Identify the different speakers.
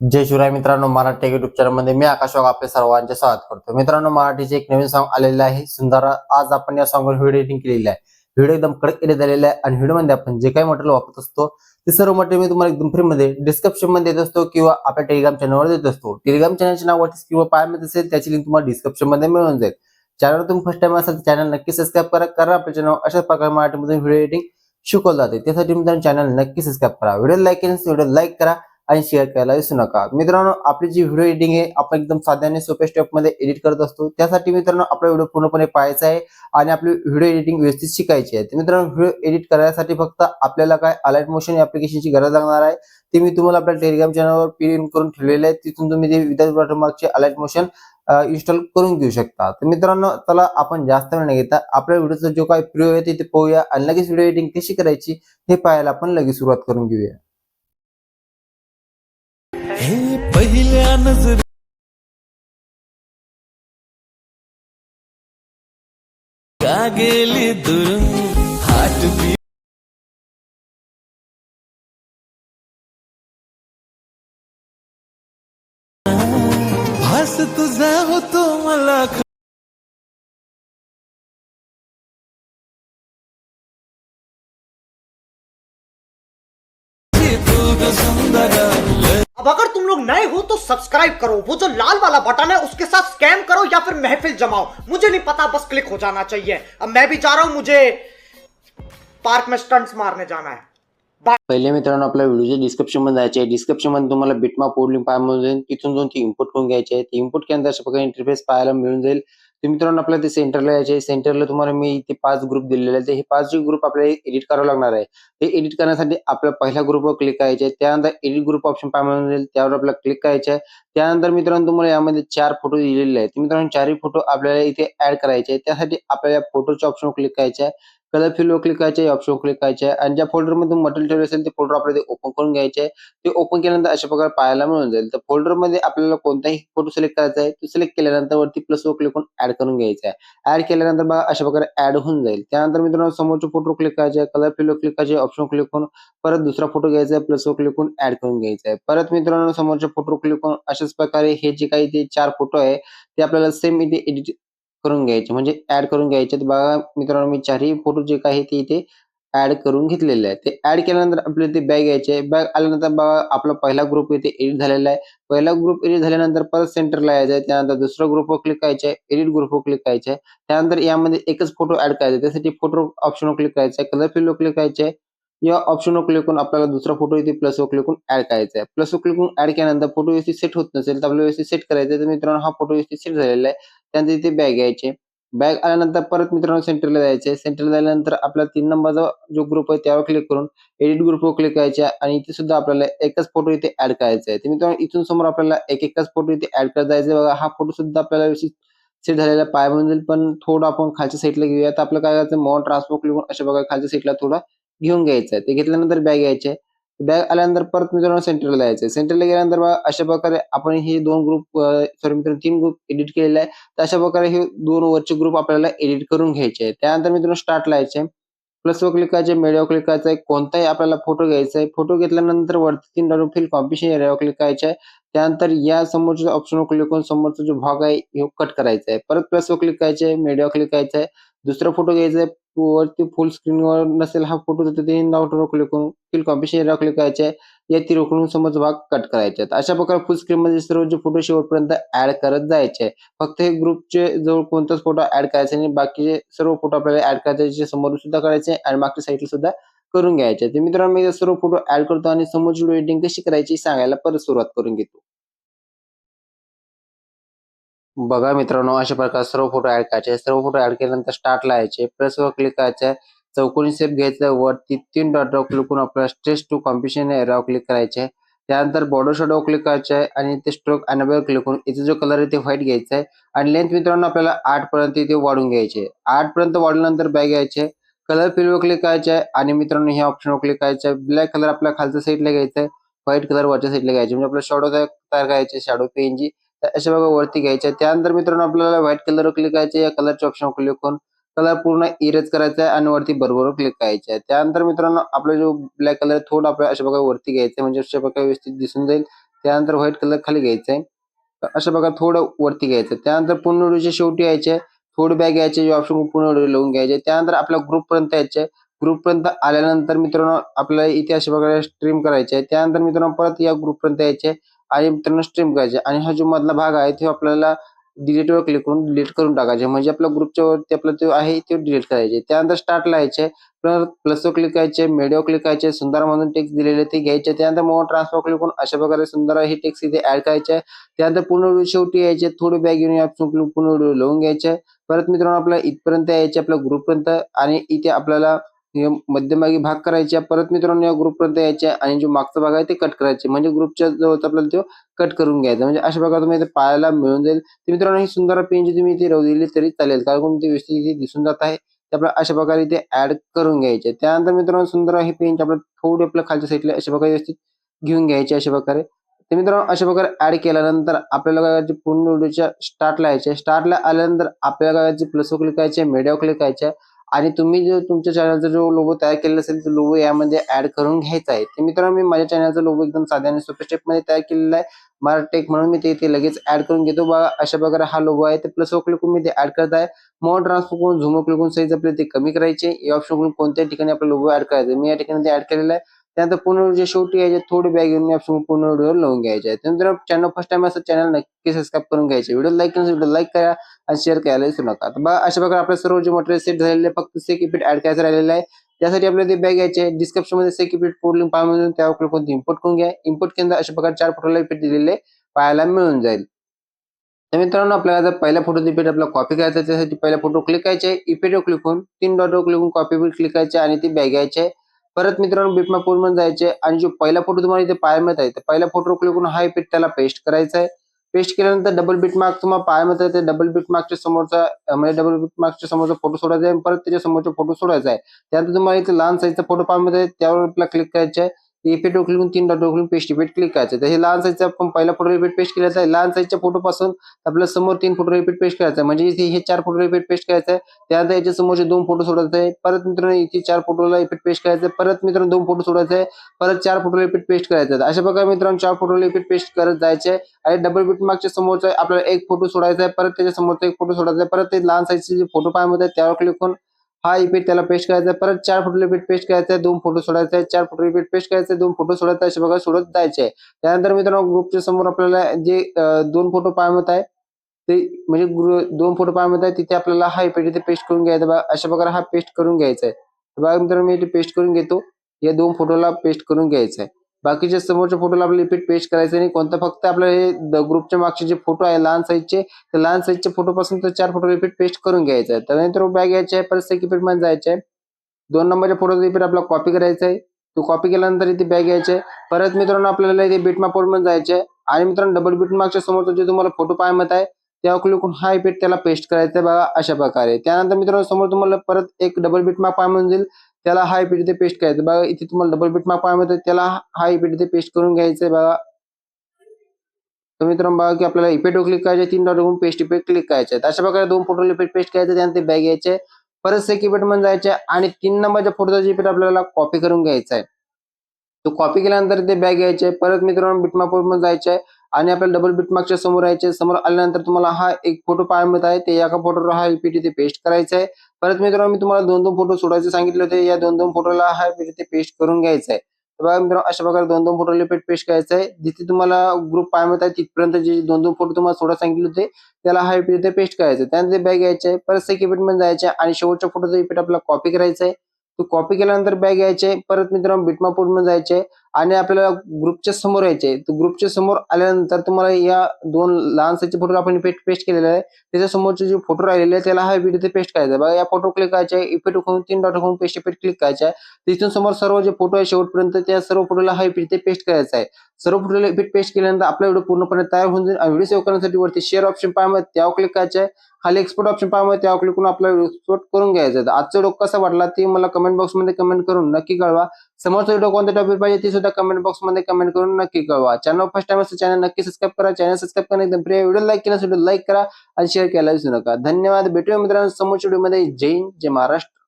Speaker 1: जय शिवराय मित्रांनो मराठी युट्यूब चॅनलमध्ये मी आकाश वाघ आपले सर्वांचे स्वागत करतो मित्रांनो मराठीचे एक नवीन सॉन्ग आलेला आहे. सुंदर आज आपण या सॉंगवर व्हिडिओ एडिटिंग केलेली आहे. व्हिडिओ एकदम कडक एडिट झालेला आहे आणि व्हिडिओमध्ये आपण जे काही मटेरियल वापरत असतो ते सर्व मटेरियल मी तुम्हाला एकदम फ्रीमध्ये डिस्क्रिप्शनमध्ये देत असतो किंवा आपल्या टेलिग्राम चॅनलवर देत असतो. टेलिग्राम चॅनलचे नाव वाटते किंवा पायामध्ये असेल त्याची लिंक तुम्हाला डिस्क्रिप्शनमध्ये मिळून जाईल. चॅनल तुम्ही फर्स्ट टाइम असाल तर चॅनल नक्की सबस्क्राईब करा कारण आपल्या चॅनल अशाच प्रकारे मराठीमध्ये व्हिडिओ एडिटिंग शिकवलं जाते. त्यासाठी मित्रांनो चॅनल नक्की सबस्क्राईब करा. व्हिडिओ लाईक केल्यास व्हिडिओ लाईक करा. आणि शेअर करायला विसरू नका. मित्रांनो आपली जी व्हिडिओ एडिटिंग आहे आपण एकदम साध्याने सोप्या स्टेपमध्ये एडिट करत असतो. त्यासाठी मित्रांनो आपला व्हिडिओ पूर्णपणे पाहायचा आहे आणि आपली व्हिडिओ एडिटिंग व्यवस्थित शिकायची आहे. मित्रांनो व्हिडिओ एडिट करण्यासाठी फक्त आपल्याला काय अलाइट मोशन ऍप्लिकेशनची गरज लागणार आहे. ते मी तुम्हाला आपल्या टेलिग्राम चॅनलवर पिन करून ठेवलेले आहे. तिथून तुम्ही ते विदाउट वॉटरमार्कचे अलाइट मोशन इन्स्टॉल करून घेऊ शकता. तर मित्रांनो चला आपण जास्त वेळ न घेता आपल्या व्हिडिओचा जो काही प्रिय आहे ते पाहूया आणि लगेच व्हिडिओ एडिटिंग कशी करायची हे पाहायला आपण लगेच सुरुवात करून घेऊया.
Speaker 2: पहिल्या नजर का गेली दूर हाट बी भास तुझा होतो मला
Speaker 3: अब अगर तुम लोग नए हो तो सब्सक्राइब करो। वो जो लाल वाला बटन है, उसके साथ स्कैम करो या फिर महफिल जमाओ। मुझे नहीं पता, बस क्लिक हो जाना चाहिए। अब मैं भी जा रहा हूँ, मुझे पार्क में स्टंट्स मारने जाना है।
Speaker 1: पहिले मित्रांनो, आपल्या व्हिडिओच्या डिस्क्रिप्शन मध्ये जायचे डिस्क्रिप्शन मध्ये तुम्हाला बिटमाप कोड लिंक पाहायला मिळून जाईल. इम्पोर्ट ती इम्पोर्ट अशा प्रकारे इंटरफेस पाहायला मिळून जाईल. तर मित्रांनो आपल्याला ते सेंटरला यायचे सेंटरला तुम्हाला मी इथे पाच ग्रुप दिलेले आहेत. हे पाच ग्रुप आपल्याला एडिट करावं लागणार आहे. ते एडिट करण्यासाठी आपल्या पहिल्या ग्रुपवर क्लिक करायचे आहे. त्यानंतर एडिट ग्रुप ऑप्शन पाहायला मिळेल. त्यावर आपल्याला क्लिक करायचे आहे. त्यानंतर मित्रांनो तुम्हाला यामध्ये चार फोटो दिलेले आहेत. मित्रांनो चारही फोटो आपल्याला इथे ऍड करायचे आहे त्यासाठी आपल्याला फोटोच्या ऑप्शनवर क्लिक करायचे आहे. कलर फिल वर क्लिक करायचे ऑप्शन क्लिक करायचे आणि ज्या फोल्डरमध्ये मटेरियल ठेवले असेल ते फोल्डर आपल्याला ओपन करून घ्यायचे. ते ओपन केल्यानंतर अशा प्रकारे पाहायला मिळून जाईल. तर फोल्डरमध्ये आपल्याला कोणताही फोटो सिलेक्ट करायचा आहे तो सिलेक्ट केल्यानंतर वरती प्लस वर क्लिक करून ऍड करून घ्यायचा आहे. ऍड केल्यानंतर बघा अशा प्रकारे ऍड होऊन जाईल. त्यानंतर मित्रांनो समोरचे फोटो क्लिक करायचे कलर फिल क्लिक करायचे ऑप्शन क्लिक करून परत दुसरा फोटो घ्यायचा आहे प्लस वर क्लिक करून ऍड करून घ्यायचा आहे. परत मित्रांनो समोरचे फोटो क्लिक करून अशाच प्रकारे हे जे काही ते चार फोटो आहे ते आपल्याला सेम इथे एडिट करून घ्यायचे. म्हणजे ऍड करून घ्यायचे. तर बघा मित्रांनो मी चारही फोटो जे काही ते इथे ऍड करून घेतलेले आहे ते ऍड केल्यानंतर आपल्याला ते बॅग यायचे. बॅग आल्यानंतर बघा आपला पहिला ग्रुप इथे एडिट झालेला आहे. पहिला ग्रुप एडिट झाल्यानंतर परत सेंटरला यायचं आहे. त्यानंतर दुसरा ग्रुपवर क्लिक करायचे एडिट ग्रुपवर क्लिक करायचे त्यानंतर यामध्ये एकच फोटो ऍड करायचा त्यासाठी फोटो ऑप्शनवर क्लिक करायचा आहे. कलर फिल्डवर क्लिक करायचे या ऑप्शनवर क्लिक करून आपल्याला दुसरा फोटो इथे प्लसवर क्लिक करून ऍड करायचा आहे. प्लसवर क्लिक करून ऍड केल्यानंतर फोटो व्यवस्थित सेट होत नसेल तर आपल्याला व्यवस्थित सेट करायचं तर मित्रांनो हा फोटो व्यवस्थित सेट झालेला आहे. त्यानंतर इथे बॅग यायचे. बॅग आल्यानंतर परत मित्रांनो सेंटरला जायचे सेंटरला झाल्यानंतर आपला तीन नंबरचा जो ग्रुप आहे त्यावर क्लिक करून एडिट ग्रुपवर क्लिक करायचे आणि इथे सुद्धा आपल्याला एकच फोटो इथे ऍड करायचा आहे. तर मित्रांनो इथून समोर आपल्याला एक एकच फोटो इथे ऍड करता जायचा बघा हा फोटो सुद्धा आपल्याला व्यवस्थित सेट झालेला पाय म्हणून पण थोडं आपण खालच्या साईडला घेऊया. तर आपलं काय करायचं? मॉन ट्रान्सफर क्लिक करून अशा बघा खालच्या साईडला थोडा घेऊन घ्यायचं आहे. ते घेतल्यानंतर बॅग यायचे बॅग आल्यानंतर परत मित्रांनो सेंटरला जायचं सेंटरला गेल्यानंतर अशा प्रकारे आपण हे दोन ग्रुप सॉरी मित्रांनो तीन ग्रुप एडिट केलेले आहे तर अशा प्रकारे हे दोन वरचे ग्रुप आपल्याला एडिट करून घ्यायचे आहे त्यानंतर मित्रांनो स्टार्टला यायचे प्लस वर क्लिक करायचे मेडिओ क्लिक करायचं आहे कोणताही आपल्याला फोटो घ्यायचा आहे. फोटो घेतल्यानंतर वरती तीन डॉलर फिल कॉम्पिशन एरियावर क्लिक करायचे आहे. त्यानंतर या समोरच्या ऑप्शनवर क्लिक करून समोरचा जो भाग आहे हे कट करायचा आहे. परत प्लस वर क्लिक करायचे मेडिओ क्लिक करायचं आहे. दुसरा फोटो घ्यायचा वरती फुल स्क्रीनवर नसेल हा फोटो तर ते डॉटवर क्लिक करून फिल कॉपी शेअर क्लिक करायचे. या ती रोखून समज भाग कट करायचे. अशा प्रकारे फुल स्क्रीन मध्ये सर्व जे फोटो शेवटपर्यंत ऍड करत जायचे. फक्त हे ग्रुपचे जवळ कोणताच फोटो ऍड करायचा आणि बाकीचे सर्व फोटो आपल्याला ऍड करायचे समोर सुद्धा करायचे आणि मागच्या साईडला सुद्धा करून घ्यायचे. तर मित्रांनो मी सर्व फोटो ऍड करतो आणि समोरची व्हिडिओ एडिटिंग कशी करायची सांगायला परत सुरुवात करून घेतो. बघा मित्रांनो अशा प्रकारे सर्व फोटो ऍड करायचे. सर्व फोटो ऍड केल्यानंतर स्टार्टला यायचे. प्लस वर क्लिक करायचे. चौकोनी शेप घ्यायचं. वरती तीन डॉट क्लिक करून आपल्याला स्ट्रेस टू कॉम्पिशन एरियावर क्लिक करायचे. त्यानंतर बॉर्डर शॉडो क्लिक करायचं आहे आणि ते स्ट्रोक अनेबल क्लिक करून इथे जो कलर आहे ते व्हाईट घ्यायचा आहे. आणि लेंथ मित्रांनो आपल्याला आठ पर्यंत इथे वाढून घ्यायचे. आठ पर्यंत वाढल्यानंतर बॅग घ्यायचे. कलर फिलवर क्लिक करायचे. आहे आणि मित्रांनो ह्या ऑप्शनवर क्लिक करायचं. आहे ब्लॅक कलर आपल्या खालच्या साईडला घ्यायचा. आहे व्हाईट कलर वरच्या साईडला घ्यायचे. म्हणजे आपल्याला शॅडो तयार करायचे. शॅडो पेनजी अशा बघा वरती घ्यायचे त्यानंतर मित्रांनो आपल्याला व्हाईट कलर क्लिक करायचे या कलरच्या ऑप्शनवर क्लिक करून कलर पूर्ण इरेज करायचा आहे आणि वरती बरोबर क्लिक करायचे आहे. त्यानंतर मित्रांनो आपला जो ब्लॅक कलर थोडा आपल्या अशा प्रकारे वरती घ्यायचा म्हणजे अशा प्रकारे व्यवस्थित दिसून जाईल. त्यानंतर व्हाईट कलर खाली घ्यायचा आहे. अशा प्रकारे थोडं वरती घ्यायचं त्यानंतर पूर्ण व्हिडिओच्या शेवटी यायचे थोडं बॅग यायचे ऑप्शन पूर्ण व्हिडिओ लावून घ्यायचे त्यानंतर आपल्या ग्रुपपर्यंत यायचे ग्रुप पर्यंत आल्यानंतर मित्रांनो आपल्याला इथे अशा प्रकारे स्ट्रीम करायचे आहे. त्यानंतर मित्रांनो परत या ग्रुपपर्यंत यायचे आणि मित्रांनो स्ट्रीम करायचे. आणि हा जो मधला भाग आहे तो आपल्याला डिलीट वर क्लिक करून डिलीट करून टाकायचे. म्हणजे आपल्या ग्रुपच्या वरती आपला तो आहे ते डिलीट करायचे. त्यानंतर स्टार्ट लावायचे प्लस क्लिक करायचे मेडिओ क्लिक करायचे सुंदर म्हणून टेक्स्ट दिलेले ते घ्यायचे. त्यानंतर मोबाईल ट्रान्सफर क्लिक करून अशा प्रकारे सुंदर हे टेक्स्ट इथे ऍड करायचे. त्यानंतर पूर्ण व्हिडिओ शेवटी यायचे. थोडी बॅग घेऊन पूर्ण व्हिडिओ लावून घ्यायचे. परत मित्रांनो आपल्या इथपर्यंत यायचे आपल्या ग्रुप पर्यंत. आणि इथे आपल्याला मध्यभागी भाग करायचे परत मित्रांनो या ग्रुप पर्यंत यायचे आणि जो मागचा भाग आहे ते कट करायचे. म्हणजे ग्रुपच्या जवळ आपल्याला तो कट करून घ्यायचा. म्हणजे अशा प्रकारे तुम्ही पाहायला मिळून जाईल. तर मित्रांनो ही सुंदर पेंजी तुम्ही इथे राहू दिली तरी चालेल. कारण ते व्यवस्थित इथे दिसून जात आहे आपल्याला अशा प्रकारे इथे ऍड करून घ्यायचे. त्यानंतर मित्रांनो सुंदर हे पेन आपल्याला थोडी आपल्या खालच्या साईडला अशा प्रकारे व्यवस्थित घेऊन घ्यायचे अशा प्रकारे. तर मित्रांनो अशा प्रकारे ऍड केल्यानंतर आपल्याला काय करायचे पूर्ण व्हिडिओच्या स्टार्टला यायचे. स्टार्टला आल्यानंतर आपल्याला काय करायचे प्लस क्लिक करायचे मीडिया क्लिक करायचे. आणि तुम्ही जो तुमच्या चॅनलचा जो लोगो तयार केलेला असेल तो लोगो यामध्ये ऍड करून घ्यायचा आहे. तर मित्रांनो मी माझ्या चॅनलचा लोगो एकदम साध्या आणि सोप्या स्टेपमध्ये तयार केलेला आहे. मराटेक म्हणून मी ते इथे लगेच ऍड करून घेतो. बघा अशा प्रकारे हा लोगो आहे. ते प्लस क्लिक करून मी ते ऍड करत आहे. मोड ट्रान्सफर करून झुमो क्लिक करून साईज आपले ते कमी करायचे. या ऑप्शन करून कोणत्या ठिकाणी आपला लोगो ऍड करायचा मी या ठिकाणी ते ऍड केलेला आहे. त्यानंतर पूर्ण जे शेवटी यायचे थोडी बॅग घेऊन ऑप्शन पूर्ण व्हिडिओ लावून घ्यायचे त्यानंतर चॅनल फर्स्ट टाइम असं चॅनल नक्की सबस्क्राईब करून घ्यायचे. व्हिडिओ लाईक केलं व्हिडिओ लाईक करा आणि शेअर करायला विसरू नका. बघा अशा प्रकारे आपल्या सर्व जे मटेरियल सेट झालेले फक्त सेक इफेक्ट ऍड करायचं राहिलेलं आहे. त्यासाठी आपल्याला ते बॅग घ्यायचे डिस्क्रिप्शनमध्ये सेक इफेक्ट कोड लिंक त्यावर क्लिक कोणती इम्पोर्ट करून घ्या. इम्पोर्ट केंद्र अशा प्रकारे चार फोटोला इफिट दिलेले पाहायला मिळून जाईल. तर मित्रांनो आपल्याला जर पहिल्या फोटो इफेक्ट आपला कॉपी करायचा त्यासाठी पहिला फोटो क्लिक करायचे इफेक्टवर क्लिक करून तीन डॉटवर क्लिक करून कॉपी क्लिक करायचे आणि ती बॅग घ्यायचे परत मित्रांनो बिटमॅपमध्ये जायचे. आणि जो पहिला फोटो तुम्हाला इथे पाहायला मिळत आहे. पहिल्या फोटो क्लिक करून हा इफेक्ट त्याला पेस्ट करायचा आहे. पेस्ट केल्यानंतर डबल बिट मार्क तुम्हाला पाहायला मिळत आहे. ते डबल बिट मार्कच्या समोरचा म्हणजे डबल बिट मार्कच्या समोरचा फोटो सोडायचा आहे आणि परत त्याच्या समोरचा फोटो सोडायचा आहे. त्यानंतर तुम्हाला इथे लहान साईजचा फोटो पाहायला मिळत आहे. त्यावर आपला क्लिक करायचे आहे. इफेक्ट उकलून तीन dot click paste effect click करायचं. तर हे लहान साईजचा आपण पहिला फोटो रिपीट पेस्ट केल्याचा आहे लहान साईजच्या फोटो पासून आपल्यासमोर तीन फोटो रिपीट पेस्ट करायचा. आहे म्हणजे इथे हे चार फोटो रिपीट पेस्ट करायचं आहे त्यानंतर याच्या समोरचे दोन फोटो सोडायचे आहे परत मित्रांनो इथे चार फोटोला इफेक्ट पेस्ट करायचं आहे परत मित्रांनो दोन फोटो सोडायचे आहे परत चार फोटो रिपीट पेस्ट करायचं अशा प्रकारे मित्रांनो चार फोटो रिपीट पेस्ट करत जायचे आणि डबल बीट मार्कच्या समोरचा आपल्याला एक फोटो सोडायचा आहे परत त्याच्या समोरचा एक फोटो सोडायचा आहे परत ते लहान साईजचे जे फोटो पाहायला त्यावर क्लिक करून हा इफेक्ट त्याला पेस्ट करायचा परत चार फोटो रिपीट पेस्ट करायचा आहे. दोन फोटो सोडायचा आहे चार फोटो रिपीट पेस्ट करायचे दोन फोटो सोडायचा अशा प्रकारे सोडत जायचे आहे. त्यानंतर मित्रांनो ग्रुपच्या समोर आपल्याला जे दोन फोटो पाहायला आहे ते म्हणजे दोन फोटो पाहायला आहे तिथे आपल्याला हा इफेक्ट इथे पेस्ट करून घ्यायचा बघा अशा प्रकारे हा पेस्ट करून घ्यायचा आहे. बघा मित्रांनो मी इथे पेस्ट करून घेतो. या दोन फोटोला पेस्ट करून घ्यायचा आहे. बाकीच्या समोरच्या फोटोला आपल्याला रिपीट पेस्ट करायचं नाही. कोणतं? फक्त आपलं हे ग्रुपच्या मागचे जे फोटो आहे लहान साईजचे तर लहान साईजच्या फोटो पासून तर चार फोटो रिपीट पेस्ट करून घ्यायचा आहे त्यानंतर बॅग घ्यायचे आहे परत सेक इफेक्टमध्ये जायचे आहे. दोन नंबरच्या फोटोचा रिपीट आपला कॉपी करायचा आहे. तो कॉपी केल्यानंतर इथे बॅग घ्यायचे परत मित्रांनो आपल्याला इथे बीटमापमध्ये जायचे आहे. आणि मित्रांनो डबल बिट मागच्या समोरचा जे तुम्हाला फोटो पाहायला आहे त्यावर क्लिक करून हा रिपीट त्याला पेस्ट करायचा आहे बघा अशा प्रकारे. त्यानंतर मित्रांनो समोर तुम्हाला परत एक डबल बीट मार्क पाहायला त्याला हाय इफेक्ट इथे पेस्ट करायचं. बघा इथे तुम्हाला डबल बीट मार्क पाहायला त्याला हाय इफेक्ट इथे पेस्ट करून घ्यायचं बघा. तर मित्रांनो बघा की आपल्याला इपेटो क्लिक करायचे तीन डॉट पेस्ट इफेक्ट क्लिक करायचे अशा प्रकारे दोन फोटो इफेक्ट पेस्ट करायचं त्यानंतर बॅग घ्यायचे परत सेक इफेक्टमध्ये जायचे आणि तीन नंबरच्या फोटोचा इफेक्ट आपल्याला कॉपी करून घ्यायचा आहे. तो कॉपी केल्यानंतर ते बॅग घ्यायचे परत मित्रांनो बिटमार्कमध्ये जायचे. आणि आपल्याला डबल बिटमार्कच्या समोर यायचे. समोर आल्यानंतर तुम्हाला हा एक फोटो पाहायला मिळत आहे. ते एका फोटोवर हा इफेक्ट इथे पेस्ट करायचा आहे. परत मित्रांनो मी तुम्हाला दोन दोन फोटो सोडायचे सांगितले होते. या दोन दोन फोटोला हा इफेक्ट ते पेस्ट करून घ्यायचा आहे. तर बघा मित्रांनो अशा प्रकारे दोन दोन फोटो लिपेट पेस्ट करायचा आहे. जिथे तुम्हाला ग्रुप पाहायला मिळत आहे तिथपर्यंत जे दोन दोन फोटो तुम्हाला सोडा सांगितले होते त्याला हा इफेक्ट ते पेस्ट करायचा आहे. त्यानंतर बॅग घ्यायचं आहे परत सेक इफेक्टमध्ये जायचे आणि शेवटच्या फोटोचा इफेक्ट आपल्याला कॉपी करायचा आहे. तो कॉपी केल्यानंतर बॅग घ्यायचे परत मित्रांनो बिटमापमध्ये जायचे. आणि आपल्याला ग्रुपच्या समोर यायचे तर ग्रुपच्या समोर आल्यानंतर तुम्हाला या दोन लहान साईजचे फोटो आपण पेस्ट केलेले आहे. त्याच्या समोरचे जे फोटो राहिलेले आहे त्याला हा व्हिडिओ पेस्ट करायचा आहे. बघा या फोटो क्लिक करायचे इफेक्ट करून तीन डॉट करून पेस्ट इफेक्ट क्लिक करायचा आहे. तिथून समोर सर्व जे फोटो आहे शेवटपर्यंत त्या सर्व फोटोला हा इफेक्ट पेस्ट करायचा आहे. सर्व फोटोला इफेक्ट पेस्ट केल्यानंतर आपला व्हिडिओ पूर्णपणे तयार होऊन जाईल. आणि व्हिडिओ सेव्ह करण्यासाठी वरती शेअर ऑप्शन पाहायला त्यावर क्लिक करायचं आहे. खाली एक्सपोर्ट ऑप्शन पाहायला त्यावर क्लिक करून आपला व्हिडिओ एक्सपोर्ट करून घ्यायचा आजचा व्हिडिओ कसा वाटला ते मला कमेंट बॉक्समध्ये कमेंट करून नक्की कळवा. समोरचा व्हिडिओ कोणत्या टॉपिक पाहिजे ते सुद्धा कमेंट बॉक्समध्ये कमेंट करून नक्की कळवा. चॅनल फर्स्ट टाइम असतो चॅनल नक्की सबस्क्राईब करा. चॅनल सबस्क्राईब करा एकदम प्रिय व्हिडिओ लाईक केला व्हिडिओ लाईक करा आणि शेअर केला विसरू नका. धन्यवाद. भेटूया मित्रांनो समोरच्या व्हिडिओमध्ये. जय हिंद जय महाराष्ट्र.